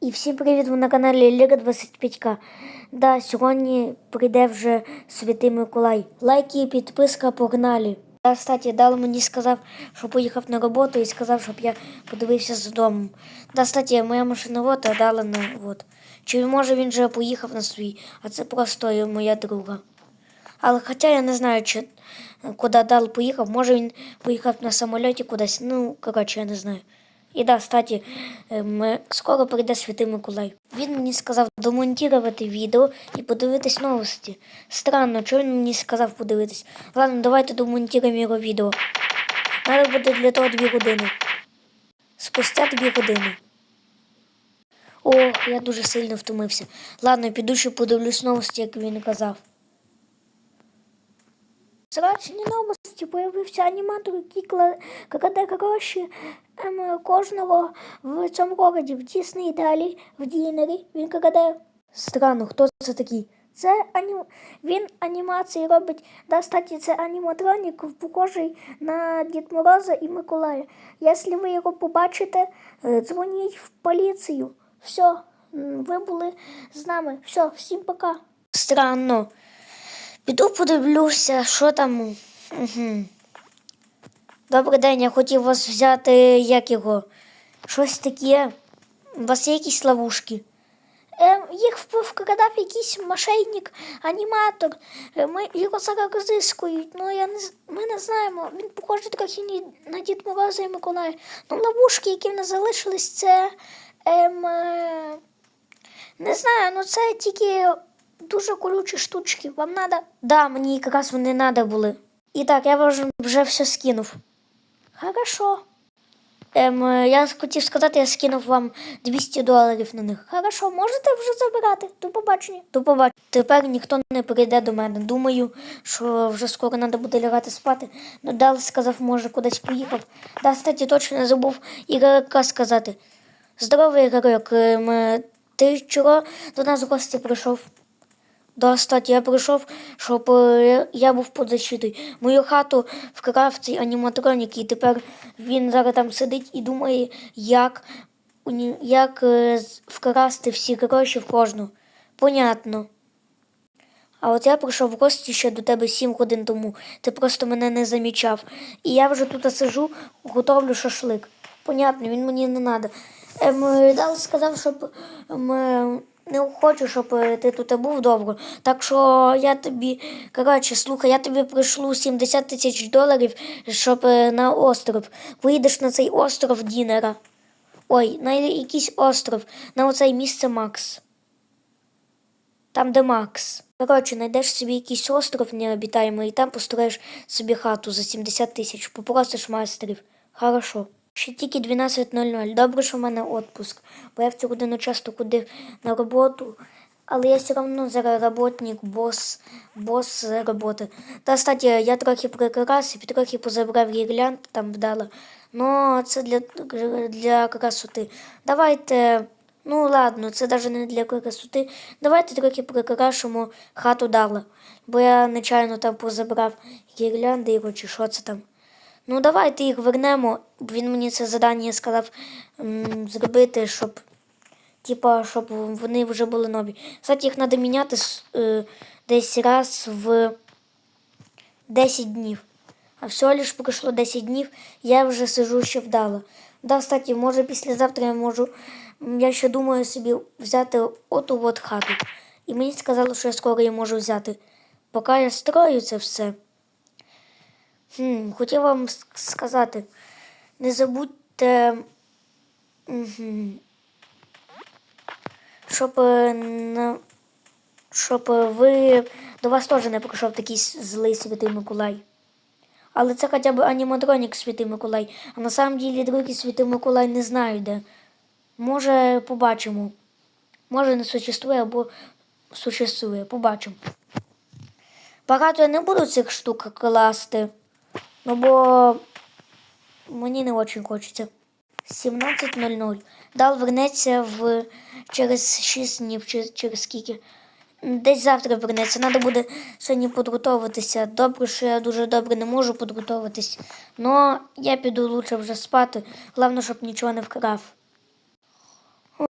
І всім привіт! Ви на каналі Ліга 25К. Да, сьогодні прийде вже Святий Миколай. Лайки і підписка погнали. Да, кстати, Дал мені сказав, що поїхав на роботу і сказав, щоб я подивився з дому. Да, кстати, моя машина вот, а Дала на вот. Чи може він вже поїхав на свій, а це просто моя друга. Але хоча я не знаю, чи куди Дал поїхав, може він поїхав на самольоті кудись. Ну, коротше, я не знаю. І да, кстати, е, скоро прийде Святий Миколай. Він мені сказав домонтувати відео і подивитись новості. Странно, чого він мені сказав подивитись. Ладно, давайте домонтуємо його відео. Надо буде для того дві години. Спустя дві години. Ох, я дуже сильно втомився. Ладно, піду ще подивлюсь новості, як він казав. Срачні новості появився аніматор, який кла- краде гроші ем, кожного в цьому городі, в Дісней далі, в Дінері. Він краде. Странно, хто це такий? Це ані... він анімації робить. Да, кстати, це аніматронік, похожий на Дід Мороза і Миколая. Якщо ви його побачите, е, дзвоніть в поліцію. Все, м, ви були з нами. Все, всім пока. Странно. Піду подивлюся, що там. Угу. Добрий день, я хотів вас взяти, як його. Щось таке. У вас є якісь ловушки? Е, їх вкрадав якийсь мошенник, аніматор. Е, Ми його зараз розискують. Ну я не ми не знаємо. Він похожий трохи на Дід Мороза і Миколая. Ну, ловушки, які в нас залишились, це. Ем, е, не знаю, ну це тільки дуже колючі штучки. Вам надо? Да, мені якраз вони надо були. І так, я вже, вже все скинув. Хорошо. Ем, е, я хотів сказати, я скинув вам 200 доларів на них. Хорошо, можете вже забирати. До побачення. До побачення. Тепер ніхто не прийде до мене. Думаю, що вже скоро треба буде лягати спати. Ну, Дал сказав, може, кудись поїхав. Да, кстати, точно не забув Ігорка сказати. Здоровий Ігорок, ем, е, ти чого до нас в гості прийшов? Да, кстати, я прийшов, щоб е, я був під защитою. Мою хату вкрав цей аніматронік, і тепер він зараз там сидить і думає, як, як е, вкрасти всі гроші в кожну. Понятно. А от я прийшов в гості ще до тебе сім годин тому. Ти просто мене не замічав. І я вже тут сижу, готовлю шашлик. Понятно, він мені не треба. Ем, е, Дал сказав, щоб ем, е, не хочу, щоб е, ти тут був довго. Так що я тобі, коротше, слухай, я тобі пришлю 70 тисяч доларів, щоб е, на остров. Поїдеш на цей остров Дінера. Ой, на якийсь остров, на оцей місце Макс. Там, де Макс. Коротше, знайдеш собі якийсь остров необітаємий і там построїш собі хату за 70 тисяч, попросиш майстрів. Хорошо. Ще тільки 12.00. Добре, що в мене відпуск, бо я в цю годину часто ходив на роботу, але я все одно роботник, бос, бос роботи. Та, кстати, я трохи прикрасив, трохи позабрав гірлянд там вдала. Ну, це для, для красоти. Давайте. Ну ладно, це навіть не для красоти. Давайте трохи прикрашимо хату дала, бо я нечайно там позабрав гірлянди його чи що це там. Ну давайте їх вернемо. Він мені це завдання сказав зробити, щоб типа, щоб вони вже були нові. Кстати, їх треба міняти е, десь раз в 10 днів. А всього лиш пройшло 10 днів, я вже сижу ще вдало. Да, кстати, може післязавтра я можу. Я ще думаю собі взяти оту от хату. І мені сказали, що я скоро її можу взяти. Поки я строю це все. Хм, хотів вам сказати, не забудьте, щоб, е, щоб ви до вас теж не прийшов такий злий святий Миколай. Але це хоча б аніматронік Святий Миколай. А на самом ділі другий Святий Миколай не знаю де. Може, побачимо. Може, не существує або существує. Побачимо. Багато я не буду цих штук класти. Ну бо мені не дуже хочеться. 17.00. Дал вернеться в через 6 днів, чи через скільки. Десь завтра вернеться. Треба буде сьогодні підготуватися. Добре, що я дуже добре не можу підготуватись. Но я піду лучше вже спати. Головне, щоб нічого не вкрав. Ох.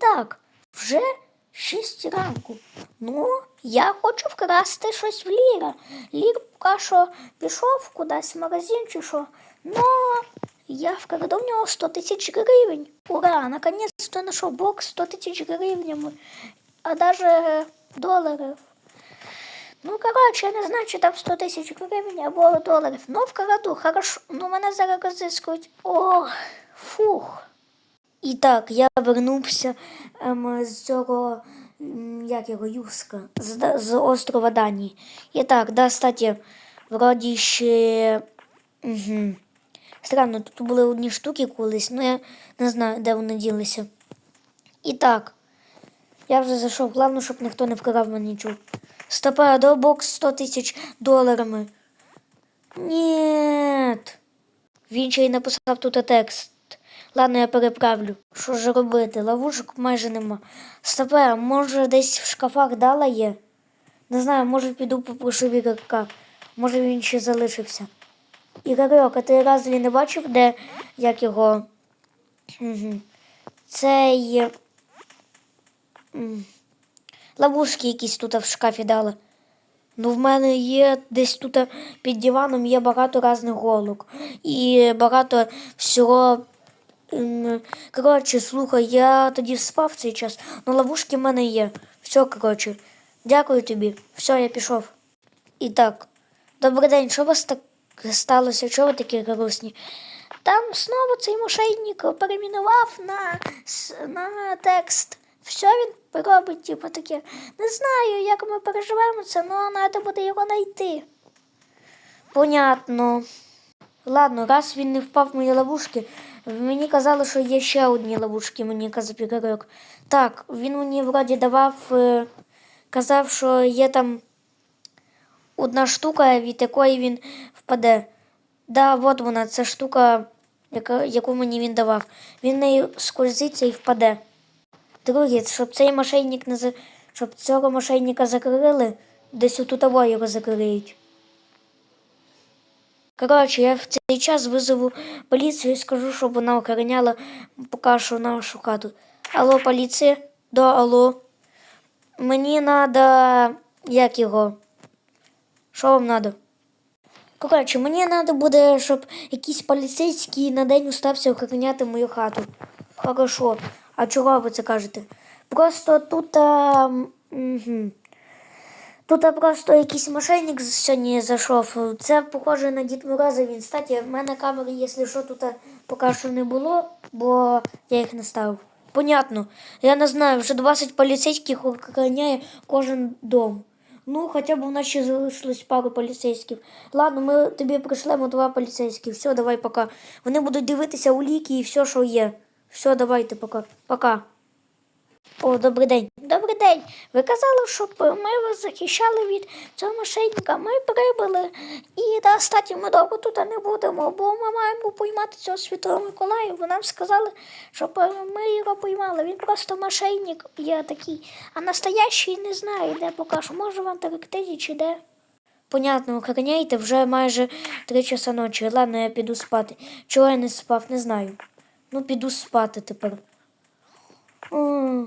так, вже шість ранку. Ну, я хочу вкрасти щось в Ліра. Лір поки що пішов кудись в магазин чи що. Но я вкраду в нього 100 тисяч гривень. Ура! Наконец-то знайшов бокс 100 тисяч гривнями, а даже доларів. Ну, коротше, я не знаю, чи там 100 тисяч гривень або доларів. Ну, вкраду, хорошо. Ну, мене зараз розіскують. О, фух. І так, я вернувся ем, з цього, як його, Юска, з, з острова Данії. І так, да, кстати, вроді ще. Угу. Странно, тут були одні штуки колись, ну я не знаю, де вони ділися. І так, я вже зайшов, головне, щоб ніхто не вкрав мене нічого. Стопе, до бокс 100 тисяч доларами. Ні. Він ще й написав тут текст. Ладно, я переправлю. Що ж робити? Ловушок майже нема. Стопе, може десь в шкафах дала є? Не знаю, може піду попрошу в Може він ще залишився. Ігорьок, а ти разві не бачив, де як його. Цей. м, Ловушки якісь тут в шкафі дали. Ну, в мене є десь тут під диваном є багато різних голок. І багато всього. Коротше, слухай, я тоді спав цей час, але ловушки в мене є. Все, коротше. Дякую тобі. Все, я пішов. І так, добрий день, що у вас так сталося? Чого ви такі грустні? Там знову цей мошенник перейменував на, на текст. Все він робить, типу таке. Не знаю, як ми переживемо це, але треба буде його знайти. Понятно. Ладно, раз він не впав в мої ловушки, мені казали, що є ще одні ловушки, мені казав Ігорьок. Так, він мені вроді давав, е, казав, що є там одна штука, від якої він впаде. Да, от вона, ця штука, яку мені він давав. Він нею скользиться і впаде. Друге, щоб цей мошенник не за... щоб цього мошенника закрили, десь отут того його закриють. Коротше, я в цей час визову поліцію і скажу, щоб вона охороняла поки що нашу хату. Алло, поліція? Да, алло. Мені треба. Як його? Що вам треба? Коротше, мені треба буде, щоб якийсь поліцейський на день устався охороняти мою хату. Хорошо. А чого ви це кажете? Просто тут. А, угу. Тут просто якийсь мошенник сьогодні зайшов. Це похоже на Дід Мороза. Він статі. В мене камери, якщо що, тут поки що не було, бо я їх не ставив. Понятно. Я не знаю, вже 20 поліцейських охороняє кожен дом. Ну, хоча б у нас ще залишилось пару поліцейських. Ладно, ми тобі пришлемо два поліцейських. Все, давай пока. Вони будуть дивитися уліки і все, що є. Все, давайте пока. Пока. О, добрий день. Добрий день. Ви казали, щоб ми вас захищали від цього мошенника. Ми прибули. І да, статі ми довго тут не будемо, бо ми маємо поймати цього святого Миколая. Бо нам сказали, щоб ми його поймали. Він просто мошенник є такий. А настоящий не знаю, де поки що. Може в Антарктиді чи де. Понятно, охороняйте вже майже три часа ночі. Ладно, я піду спати. Чого я не спав, не знаю. Ну, піду спати тепер. О,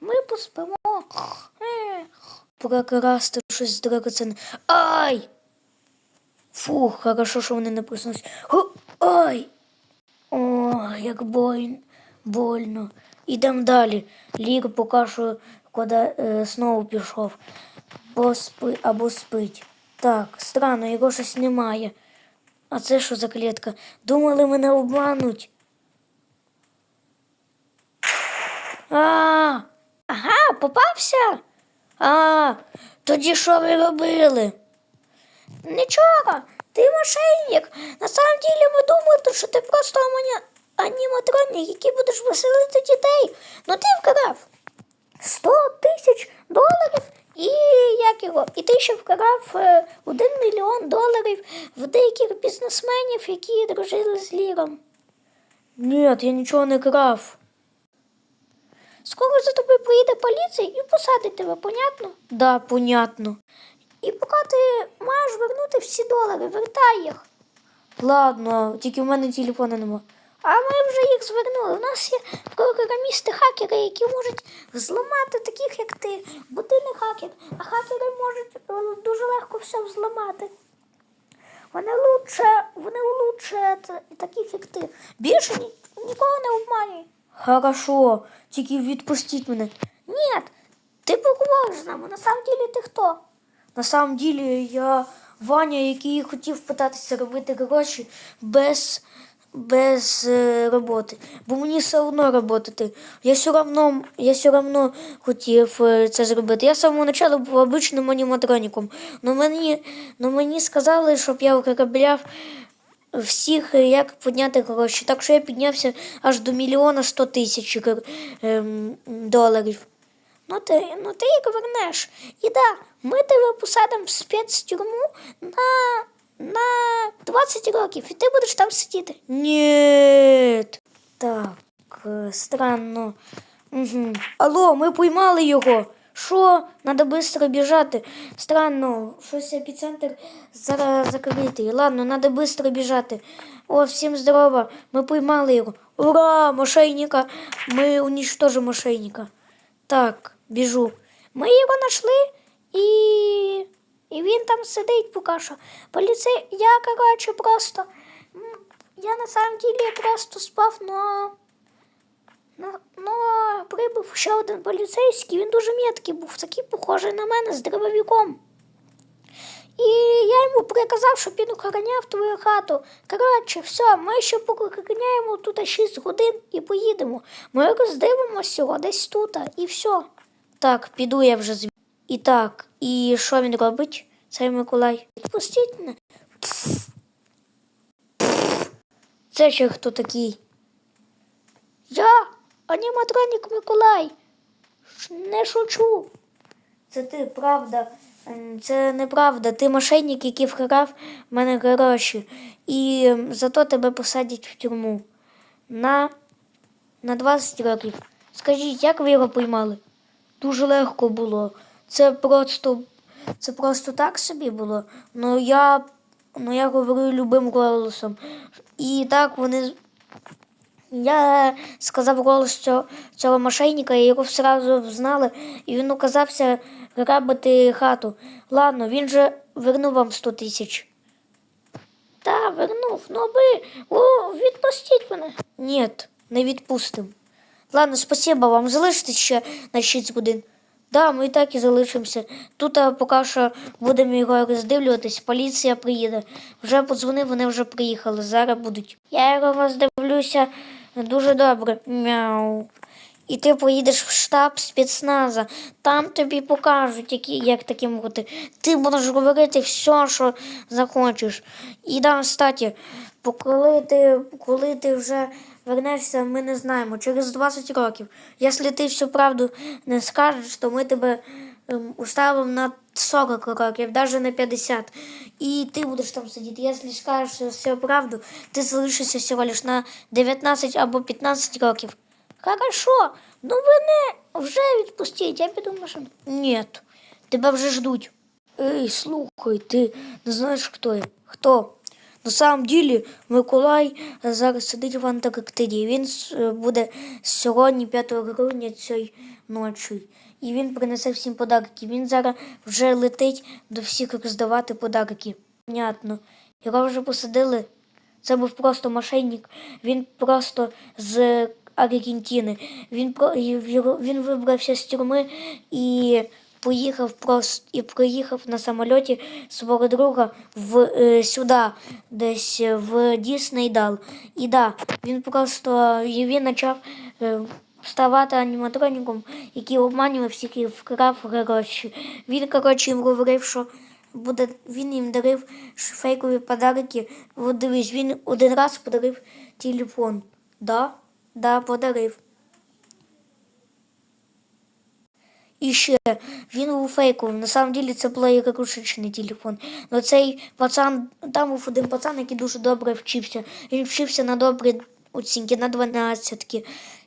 ми поспимо. Прокрасти щось драгоценне. Ай! Фух, хорошо, що вони не проснулись. Ай! О, як больно. больно. Ідемо далі. Лір поки що куди е, знову пішов. Бо спи, або спить. Так, странно, його щось немає. А це що за клітка? Думали, мене обмануть. А, ага, попався? А, тоді що ви робили? Нічого, ти мошенник. На самом деле ми думали, що ти просто ані- аніматронник, який будеш веселити дітей. Ну ти вкрав 100 тисяч доларів і як його? І ти ще вкрав е, 1 мільйон доларів в деяких бізнесменів, які дружили з Ліром. Ні, я нічого не крав. Скоро за тобою приїде поліція і посадить тебе, понятно? Да, понятно. І поки ти маєш вернути всі долари, вертай їх. Ладно, тільки в мене телефону нема. А ми вже їх звернули. У нас є програмісти-хакери, які можуть зламати таких, як ти, бо ти не хакер, а хакери можуть е, дуже легко все взламати. Вони лучше, вони лучше таких, як ти. Більше ні, нікого не обманюй. Хорошо, тільки відпустіть мене. Ні, ти поговориш з нами. На самом деле ти хто? На самом деле я Ваня, який хотів питатися робити гроші без, без е, роботи. Бо мені все одно роботи. Я все равно, я все равно хотів е, це зробити. Я з самого початку був обичним аніматроніком. Но мені, но мені сказали, щоб я виробляв всіх, е, як підняти гроші. Так що я піднявся аж до мільйона сто тисяч е, доларів. Ну ти, ну ти їх вернеш. І да, ми тебе посадимо в спецтюрму на, на 20 років, і ти будеш там сидіти. Ні. Так, е, странно. Угу. Алло, ми поймали його. Що? Надо швидко біжати. Странно, щось епіцентр зараз закритий. Ладно, надо швидко біжати. О, всім здорово. Ми поймали його. Ура! Мошенника! Ми уничтожимо мошенника. Так, біжу. Ми його знайшли і. І він там сидить поки що. Поліцей, я, коротше, просто. м, Я на самом деле просто спав, но. Ну, ну, прибув ще один поліцейський, він дуже м'яткий був, такий похожий на мене з дробовиком. І я йому приказав, щоб він охороняв твою хату. Коротше, все, ми ще поохороняємо тут 6 годин і поїдемо. Ми роздивимося його десь тут, і все. Так, піду я вже звідси. І так, і що він робить, цей Миколай? Відпустіть мене. Це ще хто такий? Я аніматронік Миколай. Не шучу. Це ти, правда. Це неправда. Ти мошенник, який вкрав в мене гроші. І зато тебе посадять в тюрму. На, на 20 років. Скажіть, як ви його поймали? Дуже легко було. Це просто, це просто так собі було. Ну я, ну я говорю любим голосом. І так вони я сказав голос цього, цього мошенника, і його одразу знали, і він оказався грабити хату. Ладно, він же вернув вам 100 тисяч. Та, вернув. Ну аби о, відпустіть мене. Ні, не відпустим. Ладно, спасибо вам. Залишитесь ще на 6 годин. Да, ми і так і залишимося. Тут а, поки що будемо його роздивлюватись, поліція приїде. Вже подзвонив, вони вже приїхали. Зараз будуть. Я його роздивлюся дуже добре. Мяу. І ти поїдеш в штаб спецназа. Там тобі покажуть, які, як таким бути. Ти будеш говорити все, що захочеш. І да, кстати, коли ти, коли ти вже вернешся, ми не знаємо. Через 20 років. Якщо ти всю правду не скажеш, то ми тебе ем, уставимо на 40 років, навіть на 50. І ти будеш там сидіти. Якщо скажеш всю правду, ти залишишся всього лиш на 19 або 15 років. Хорошо, ну мене вже відпустіть, я піду в машину. Ні, тебе вже ждуть. Ей, слухай, ти не знаєш, хто я? Хто? На самом деле, Миколай зараз сидить в Антарктиді. Він е, буде сьогодні, 5 грудня, цієї ночі. І він принесе всім подарки. Він зараз вже летить до всіх роздавати подарки. Понятно. Його вже посадили. Це був просто мошенник. Він просто з Аргентини. Він про він вибрався з тюрми і поїхав просто і приїхав на самольоті свого друга в е, сюди, десь в Діснейдал. І да, він просто і він почав е, ставати аніматроніком, який обманював всіх і вкрав гроші. Він, коротше, їм говорив, що буде, він їм дарив фейкові подарки. От дивись, він один раз подарив телефон. Да, да, подарив. І ще він був фейковим. На самом деле це була ігрушечний телефон. Но цей пацан, там був один пацан, який дуже добре вчився. Він вчився на добрі оцінки, на 12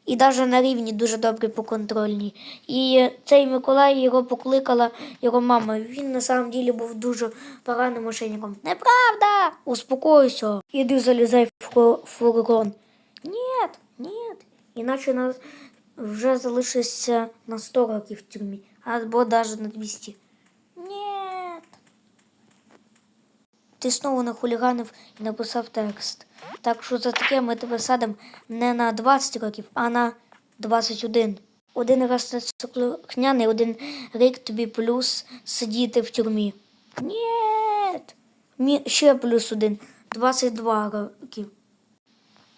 і навіть на рівні дуже добре по контрольній. І цей Миколай його покликала його мама. Він на самом деле був дуже поганим мошенником. Неправда! Успокойся. Іди залізай в фу- фургон. Ні, Іначе нас вже залишиться на 100 років в тюрмі, або навіть на 200. Ні. Ти знову нахуліганив і написав текст. Так що за таке ми тебе садимо не на 20 років, а на 21. Один раз на слухняний, один рік тобі плюс сидіти в тюрмі. Ні. Ще плюс один. 22 роки.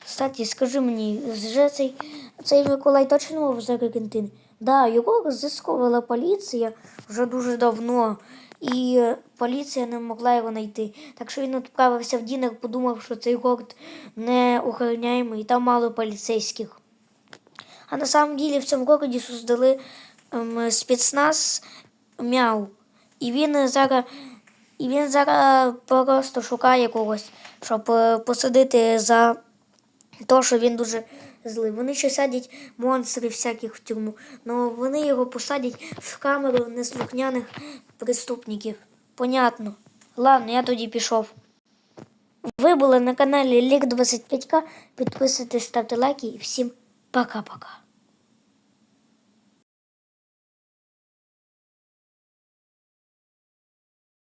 Кстати, скажи мені, вже цей, цей Миколай точно мав за Аргентини? Да, його розіскувала поліція вже дуже давно, і поліція не могла його знайти. Так що він відправився в Дінер, подумав, що цей город не охороняємий, і там мало поліцейських. А на самом деле в цьому городі создали ем, спецназ мяу. І він зараз, і він зараз просто шукає когось, щоб е, посадити за те, що він дуже злий. Вони ще садять монстрів всяких в тюрму, але вони його посадять в камеру неслухняних преступників. Понятно. Ладно, я тоді пішов. Ви були на каналі Лік 25К. Підписуйтесь, ставте лайки і всім пока-пока.